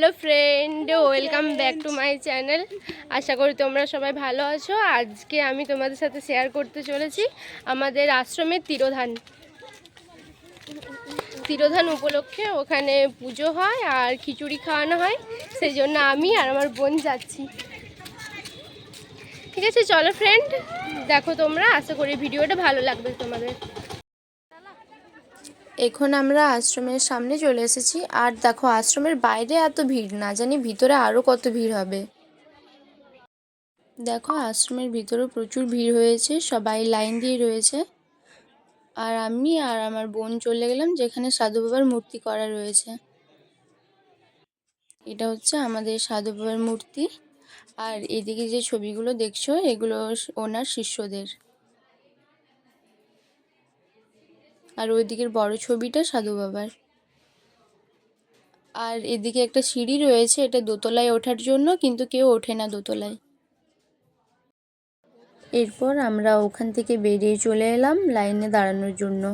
Hello friend welcome back to my channel আশা করি তোমরা সবাই ভালো আছো। আজকে আমি তোমাদের সাথে শেয়ার করতে চলেছি আমাদের আশ্রমের তিরোধান। তিরোধান উপলক্ষে ওখানে পুজো হয় আর খিচুড়ি খাওয়ানো হয়, সেই জন্য আমি আর আমার বোন যাচ্ছি। ঠিক আছে, চলো ফ্রেন্ড দেখো তোমরা, আশা করি ভিডিওটা ভালো লাগবে তোমাদের। এখন আমরা আশ্রমের সামনে চলে এসেছি। আর দেখো, আশ্রমের বাইরে এত ভিড়, না জানি ভিতরে আরও কত ভিড় হবে। দেখো, আশ্রমের ভিতরেও প্রচুর ভিড় হয়েছে, সবাই লাইন দিয়ে রয়েছে। আর আমি আর আমার বোন চলে গেলাম, যেখানে সাধু বাবার মূর্তি করা রয়েছে। এটা হচ্ছে আমাদের সাধু বাবার মূর্তি। আর এদিকে যে ছবিগুলো দেখছ, এগুলো ওনার শিষ্যদের। আর ওই দিকের বড় ছবিটা সাধু বাবার। আর এদিকে একটা সিঁড়ি রয়েছে, এটা দোতলায় ওঠার জন্য, কিন্তু কেউ ওঠে না দোতলায়। এরপর আমরা ওখান থেকে বেরিয়ে চলে এলাম লাইনে দাঁড়ানোর জন্য।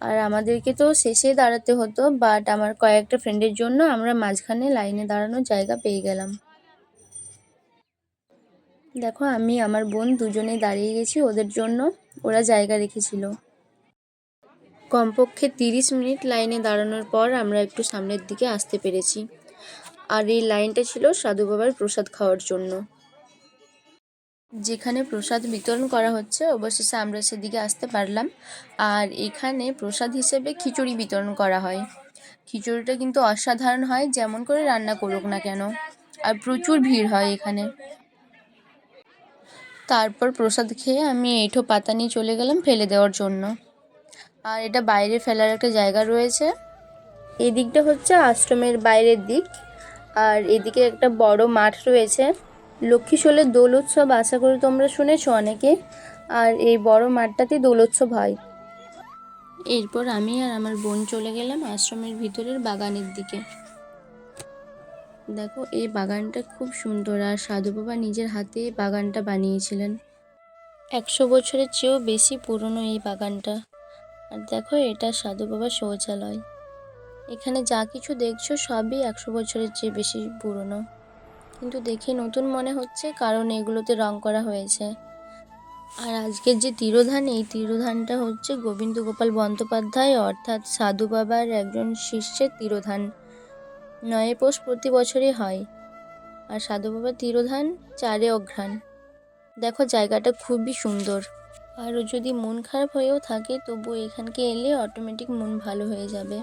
আর আমাদেরকে তো শেষে দাঁড়াতে হতো বাট আমার কয়েকটা ফ্রেন্ডের জন্য আমরা মাঝখানে লাইনে দাঁড়ানোর জায়গা পেয়ে গেলাম। দেখো, আমি, আমার বোন দুজনেই দাঁড়িয়ে গেছি ওদের জন্য, ওরা জায়গা রেখেছিল। কমপক্ষে তিরিশ মিনিট লাইনে দাঁড়ানোর পর আমরা একটু সামনের দিকে আসতে পেরেছি। আর এই লাইনটা ছিল সাধু বাবার প্রসাদ খাওয়ার জন্য। যেখানে প্রসাদ বিতরণ করা হচ্ছে, অবশেষে আমরা সেদিকে আসতে পারলাম। আর এখানে প্রসাদ হিসেবে খিচুড়ি বিতরণ করা হয়। খিচুড়িটা কিন্তু অসাধারণ হয়, যেমন করে রান্না করুক না কেন। আর প্রচুর ভিড় হয় এখানে। তারপর প্রসাদ খেয়ে আমি এঁঠো পাতা নিয়ে চলে গেলাম ফেলে দেওয়ার জন্য। আর এটা বাইরে ফেলার একটা জায়গা রয়েছে। এই দিকটা হচ্ছে আশ্রমের বাইরের দিক। আর এদিকে একটা বড় মাঠ রয়েছে। লক্ষ্মী শোলের দোল উৎসব আশা করি তোমরা শুনেছো অনেকে। আর এই বড় মাঠটাতে দোল উৎসব হয়। এরপর আমি আর আমার বোন চলে গেলাম আশ্রমের ভিতরের বাগানের দিকে। দেখো, এই বাগানটা খুব সুন্দর। আর সাধু বাবা নিজের হাতে বাগানটা বানিয়েছিলেন। একশো বছরের চেয়েও বেশি পুরনো এই বাগানটা। আর দেখো এটা সাধু বাবার শৌচালয়। এখানে যা কিছু দেখছ সবই একশো বছরের চেয়ে বেশি পুরনো। কিন্তু দেখে নতুন মনে হচ্ছে কারণ এগুলোতে রং করা হয়েছে। আর আজকের যে তিরোধান, এই তিরোধানটা হচ্ছে গোবিন্দ গোপাল বন্দ্যোপাধ্যায় অর্থাৎ সাধু বাবার একজন শিষ্যের তিরোধান। নয় পৌষ প্রতি বছরই হয়। আর সাধু বাবার তিরোধান চারে অঘ্রাণ। দেখো জায়গাটা খুবই সুন্দর। আর যদি মন খারাপ হয়েও থাকে তবু এখানকে এলে অটোমেটিক মন ভালো হয়ে যাবে।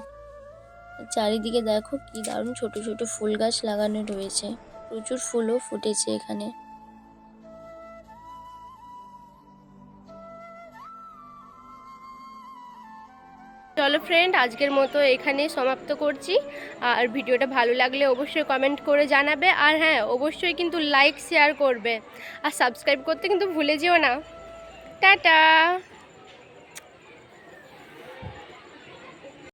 চারিদিকে দেখো কি দারুণ ছোট ছোট ফুল গাছ লাগানো রয়েছে। প্রচুর ফুলও ফুটেছে এখানে। চলো ফ্রেন্ড আজকের মতো এখানে সমাপ্ত করছি। আর ভিডিওটা ভালো লাগলে অবশ্যই কমেন্ট করে জানাবে। আর হ্যাঁ অবশ্যই কিন্তু লাইক শেয়ার করবে। আর সাবস্ক্রাইব করতে কিন্তু ভুলে যেও না। টাটা